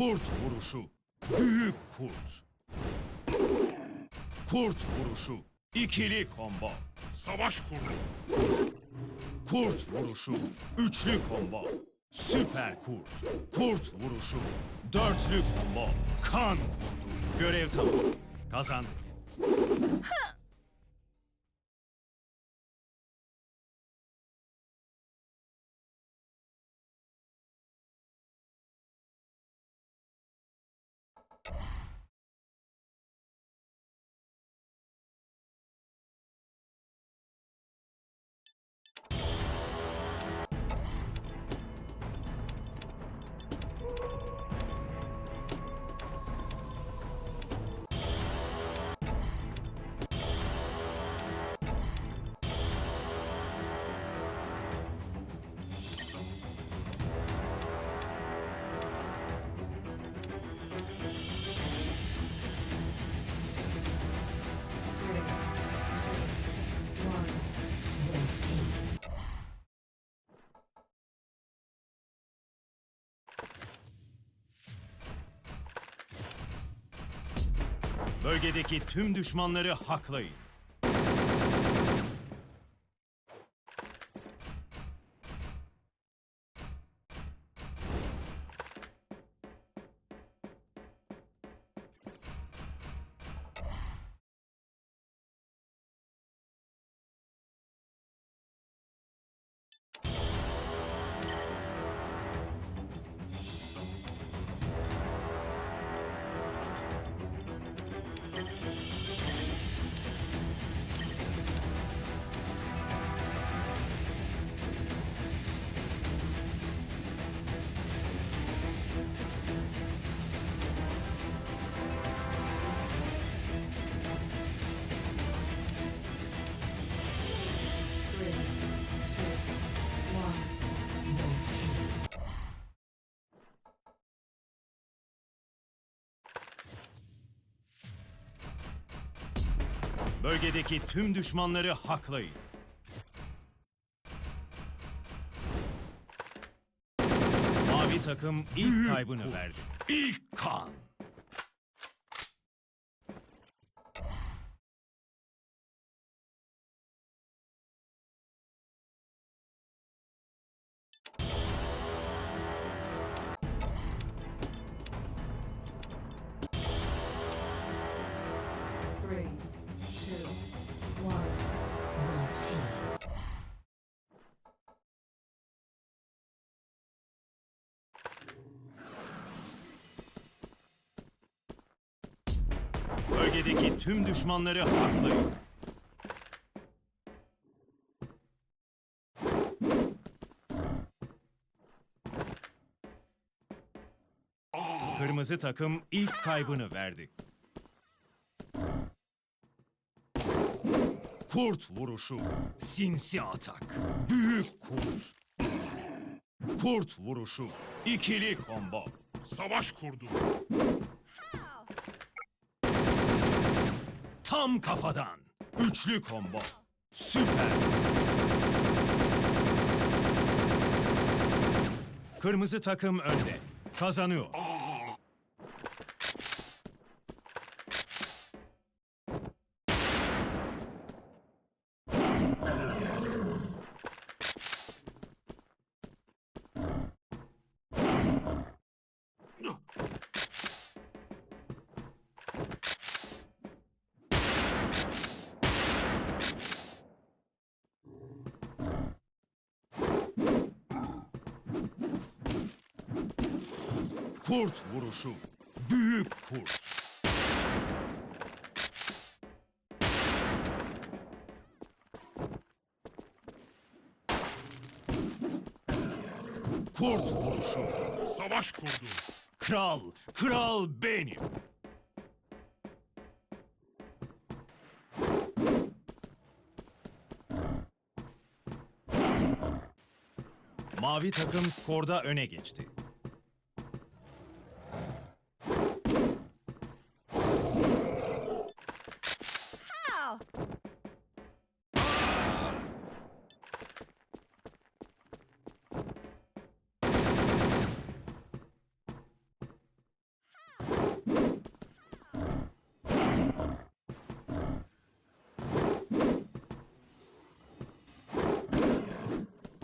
Kurt vuruşu. Büyük kurt. Kurt vuruşu. İkili combo. Savaş kurdu. Kurt vuruşu. Üçlü combo. Süper kurt. Kurt vuruşu. Dörtlü combo. Kan kurdu. Görev tamam. Kazandık. Bölgedeki tüm düşmanları haklayın. Bölgedeki tüm düşmanları haklayın. Mavi takım ilk kaybını verdi. İlk kan. Bölgedeki tüm düşmanları haklayın. Kırmızı takım ilk kaybını verdi. Kurt vuruşu. Sinsi atak. Büyük kurt. Kurt vuruşu. İkili combo. Savaş kurdu. Tam kafadan. Üçlü combo. Süper. Kırmızı takım önde. Kazanıyor. Kurt vuruşu. Büyük kurt. Kurt vuruşu. Savaş kurdu. Kral, kral benim. Mavi takım skorda öne geçti.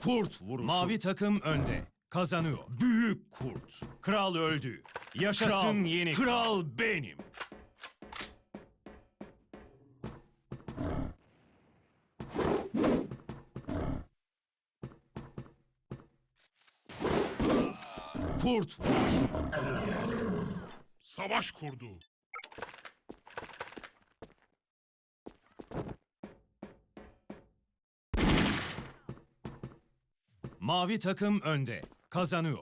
Kurt vuruşu. Mavi takım önde. Kazanıyor. Büyük kurt. Kral öldü. Yaşasın Kral, yeni kral benim. Kurt vuruşu. Savaş kurdu. Mavi takım önde. Kazanıyor.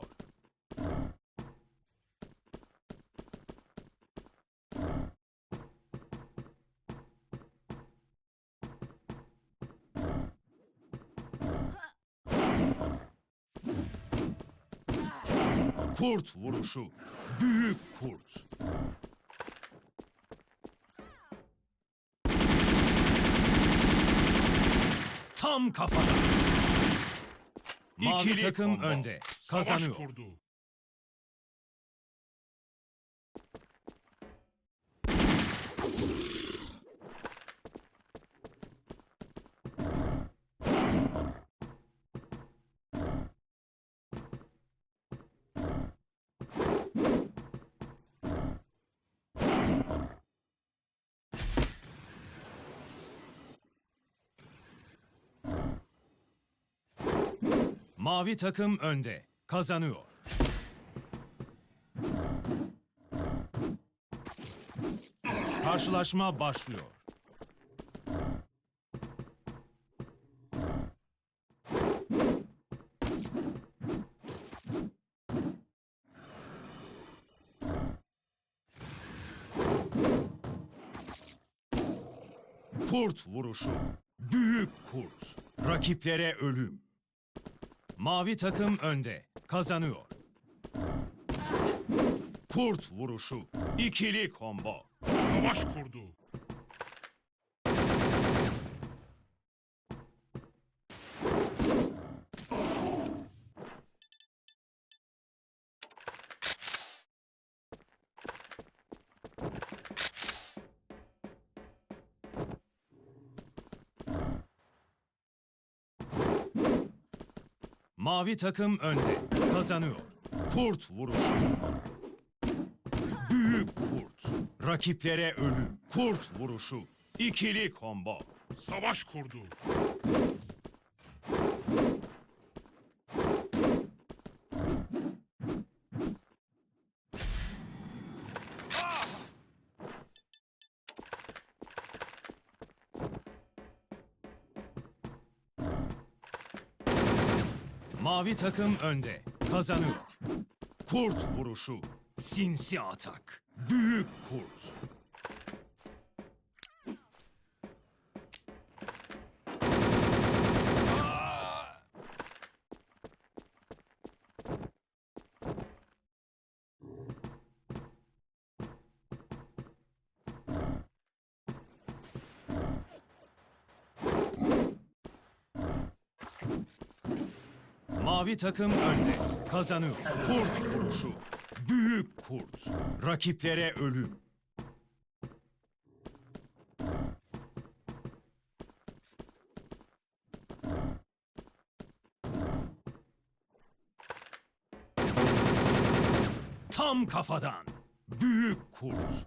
Kurt vuruşu. Büyük kurt. Tam kafada. Mavi İkili takım önde. Savaş Kazanıyor. kurdu. Mavi takım önde. Kazanıyor. Karşılaşma başlıyor. Kurt vuruşu. Büyük kurt. Rakiplere ölüm. Mavi takım önde. Kazanıyor. Kurt vuruşu. İkili combo. Savaş kurdu. Mavi takım önde. Kazanıyor. Kurt vuruşu. Büyük kurt. Rakiplere ölüm. Kurt vuruşu. İkili combo. Savaş kurdu. Mavi takım önde. Kazanıyor. Kurt vuruşu. Sinsi atak. Büyük kurt. Mavi takım önde. Kazanıyor. Kurt vuruşu. Büyük kurt. Rakiplere ölüm. Tam kafadan. Büyük kurt.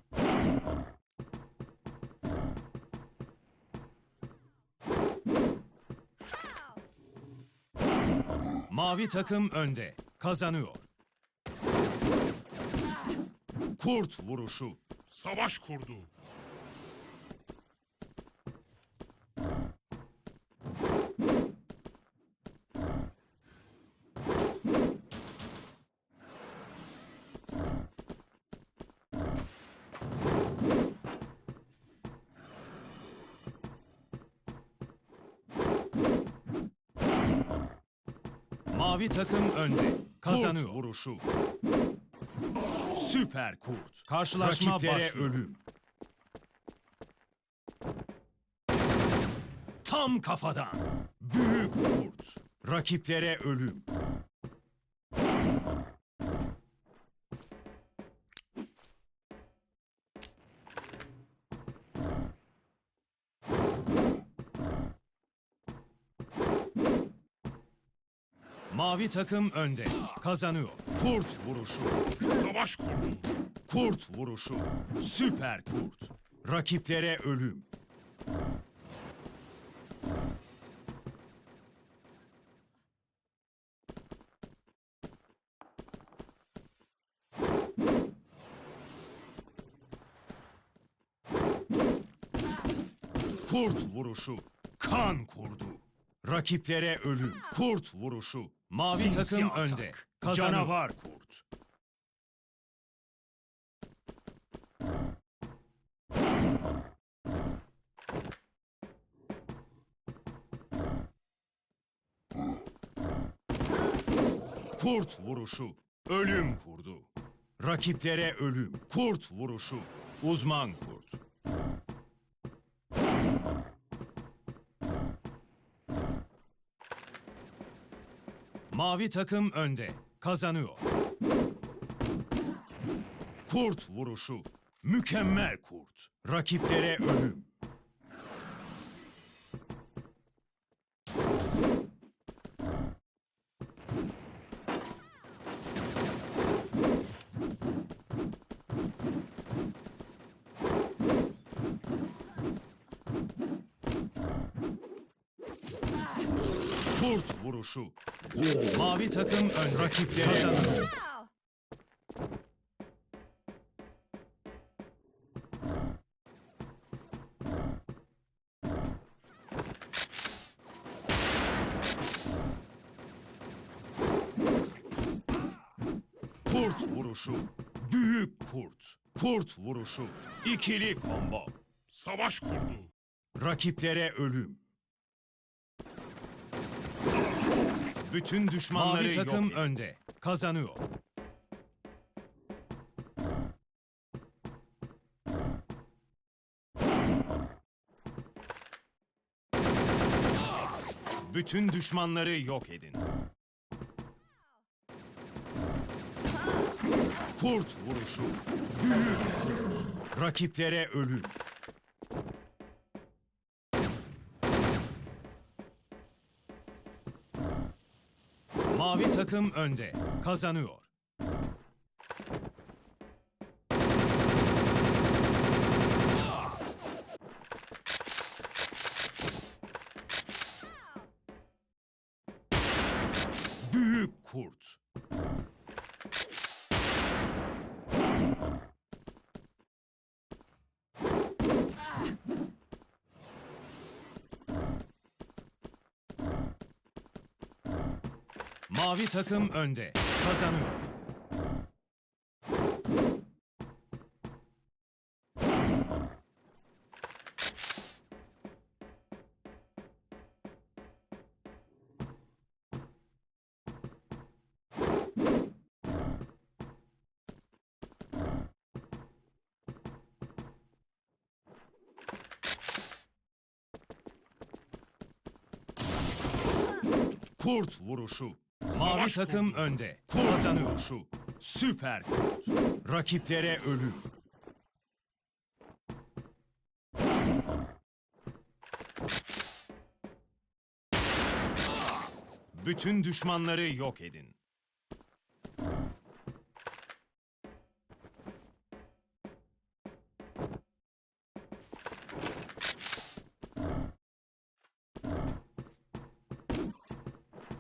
Mavi takım önde. Kazanıyor. Kurt vuruşu. Savaş kurdu. Mavi takım önde. Kazanıyor. vuruşu. Süper kurt. Karşılaşma Rakiplere başlıyor. ölüm. Tam kafadan. Büyük kurt. Rakiplere ölüm. Mavi takım önde. Kazanıyor. Kurt vuruşu. Savaş kurdu. Kurt vuruşu. Süper kurt. Rakiplere ölüm. Kurt vuruşu. Kan kurdu. Rakiplere ölüm. Kurt vuruşu. Mavi Sinsi takım atak. önde. Kazanıyor. Canavar kurt. Kurt vuruşu. Ölüm kurdu. Rakiplere ölüm. Kurt vuruşu. Uzman kurt. Mavi takım önde. Kazanıyor. Kurt vuruşu. Mükemmel kurt. Rakiplere ölüm. Kurt vuruşu. Mavi takım ön rakiplere kazanıyor. Kurt vuruşu. Büyük kurt. Kurt vuruşu. İkili combo. Savaş kurdu. Rakiplere ölüm. Bütün düşmanları Mavi takım yok önde. Kazanıyor. Bütün düşmanları yok edin. Kurt vuruşu. Büyük kurt. Rakiplere ölüm. Mavi takım önde. Kazanıyor. Büyük kurt. Mavi takım önde. Kazanıyor. Kurt vuruşu. Mavi takım önde. Kazanıyor şu. Süper kurt. Rakiplere ölüm. Bütün düşmanları yok edin.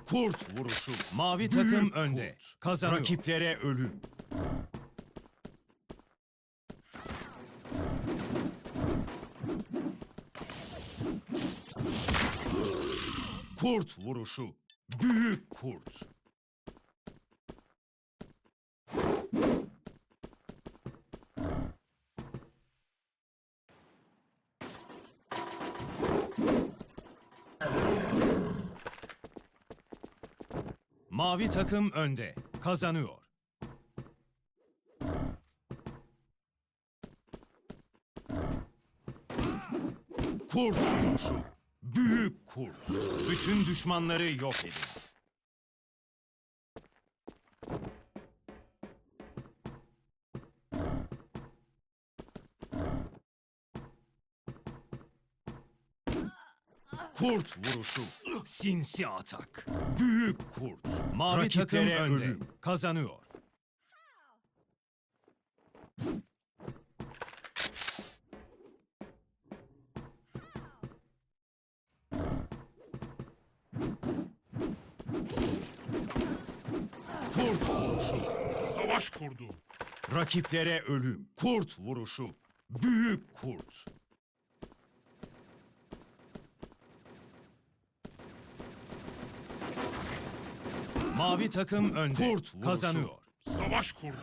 Kurt vuruşu. Mavi takım önde. Kazanıyor. Rakiplere ölüm. Kurt vuruşu. Büyük kurt. Mavi takım önde. Kazanıyor. Kurt vuruşu. Büyük kurt. Bütün düşmanları yok edin. Kurt vuruşu. Sinsi atak. Büyük kurt. Mavi Rakiplere takım önde. ölüm. Kazanıyor. Kurt vuruşu. Savaş kurdu. Rakiplere ölüm. Kurt vuruşu. Büyük kurt. Mavi takım önde. Kurt vuruşu. kazanıyor. Savaş kurdu.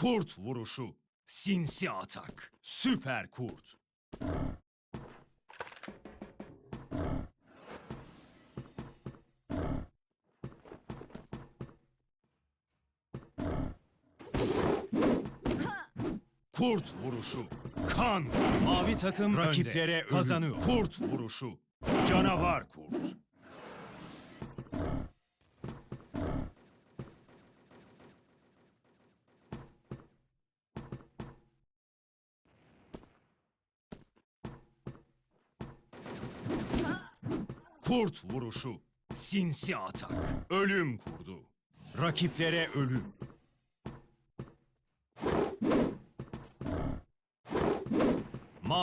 Kurt vuruşu. Sinsi atak. Süper kurt. Kurt vuruşu. Kan. Mavi takım Rakiplere önde. kazanıyor. Kurt vuruşu. Canavar kurt. Kurt vuruşu. Sinsi atak. Ölüm kurdu. Rakiplere ölüm.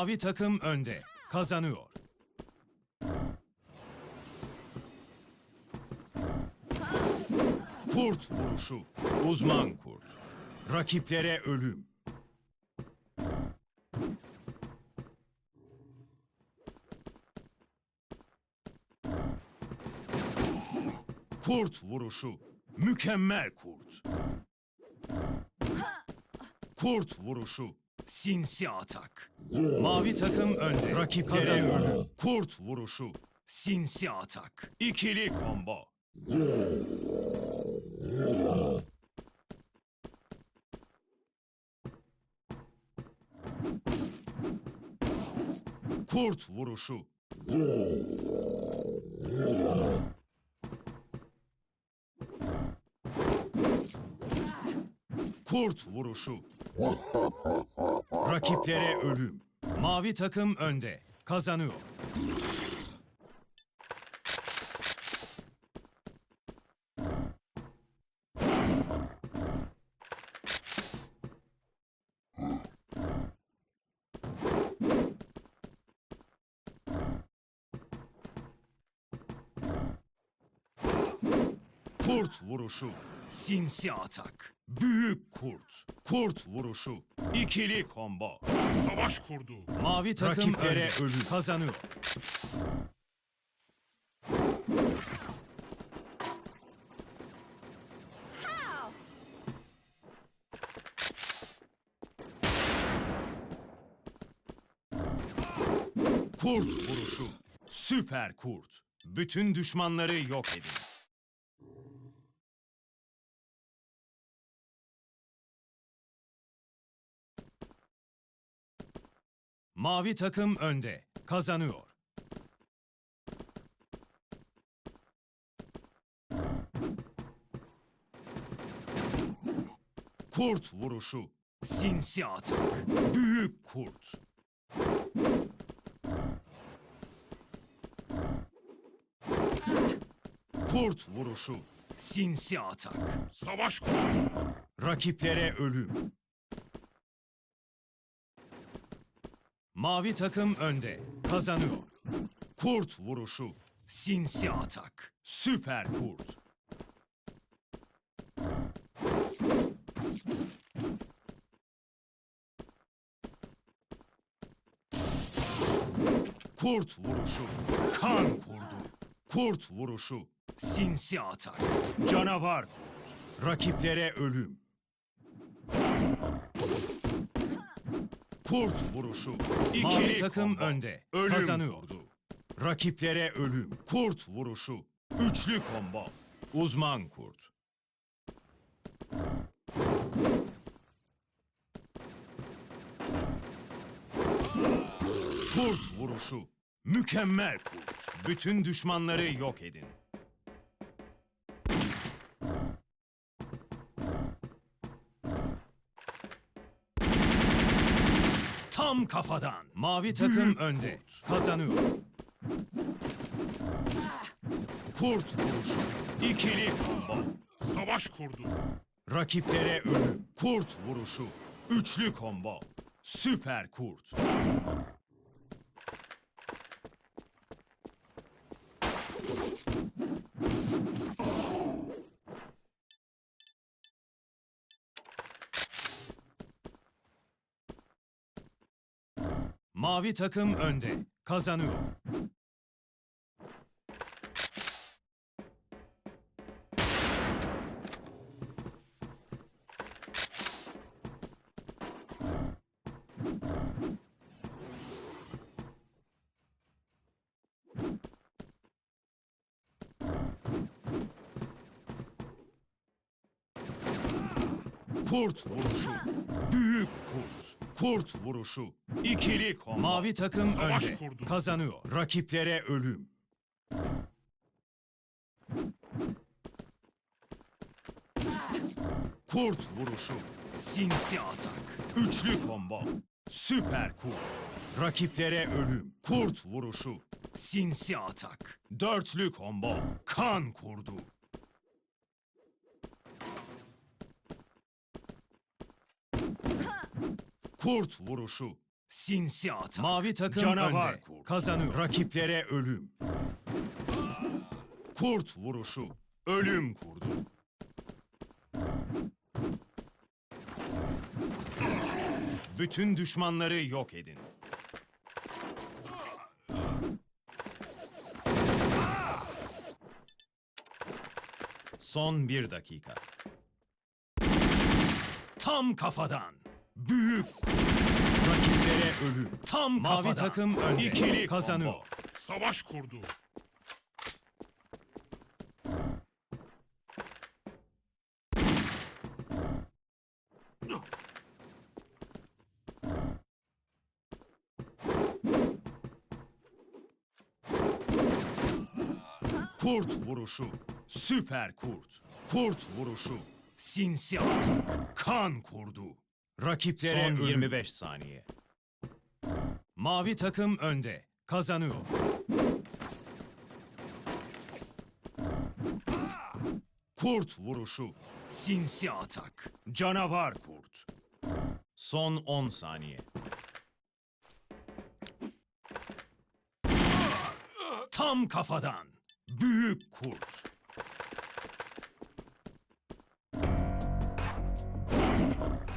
Mavi takım önde. Kazanıyor. Kurt vuruşu. Uzman kurt. Rakiplere ölüm. Kurt vuruşu. Mükemmel kurt. Kurt vuruşu. Sinsi atak. Mavi takım önde. Rakip kazanıyor. Kurt vuruşu. Sinsi atak. İkili combo. Kurt vuruşu. Kurt vuruşu. Rakiplere ölüm. Mavi takım önde. Kazanıyor. Kurt vuruşu. Sinsi atak. Büyük kurt. Kurt vuruşu. İkili combo. Savaş kurdu. Mavi takım Rakiplere önde. ölüm. Kazanıyor. Kurt vuruşu. Süper kurt. Bütün düşmanları yok edin. Mavi takım önde. Kazanıyor. Kurt vuruşu. Sinsi atak. Büyük kurt. Kurt vuruşu. Sinsi atak. Savaş kurdu. Rakiplere ölüm. Mavi takım önde. Kazanıyor. Kurt vuruşu. Sinsi atak. Süper kurt. Kurt vuruşu. Kan kurdu. Kurt vuruşu. Sinsi atak. Canavar kurt. Rakiplere ölüm. Kurt vuruşu. İkili Mavi takım önde. Ölüm Kazanıyordu. Rakiplere ölüm. Kurt vuruşu. Üçlü combo. Uzman kurt. Kurt vuruşu. Mükemmel kurt. Bütün düşmanları yok edin. Tam kafadan. Mavi takım önde. Kazanıyor. Kurt vuruşu. İkili combo. Savaş kurdu. Rakiplere ölüm. Kurt vuruşu. Üçlü combo. Süper kurt. Mavi takım önde. Kazanıyor. Kurt vuruşu. Büyük kurt. Kurt vuruşu. İkili combo. Mavi takım Savaş önde. kurdu. Kazanıyor. Rakiplere ölüm. Kurt vuruşu. Sinsi atak. Üçlü combo. Süper kurt. Rakiplere ölüm. Kurt vuruşu. Sinsi atak. Dörtlü combo. Kan kurdu. Kurt vuruşu. Sinsi atak. Mavi takım Canavar önde. kurt. Kazanıyor. Rakiplere ölüm. Kurt vuruşu. Ölüm kurdu. Bütün düşmanları yok edin. Son bir dakika. Tam kafadan. Büyük Rakiplere ölüm. Tam Mavi kafadan. takım önde. İkili kazanıyor. combo. Savaş kurdu. Kurt vuruşu. Süper kurt. Kurt vuruşu. Sinsi atak. Kan kurdu. Rakiplere Son ölüm. 25 saniye. Mavi takım önde. Kazanıyor. Kurt vuruşu. Sinsi atak. Canavar kurt. Son 10 saniye. Tam kafadan. Büyük kurt.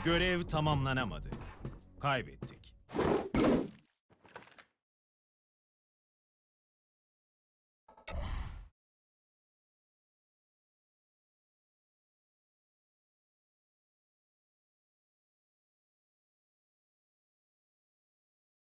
Görev tamamlanamadı. Kaybettik.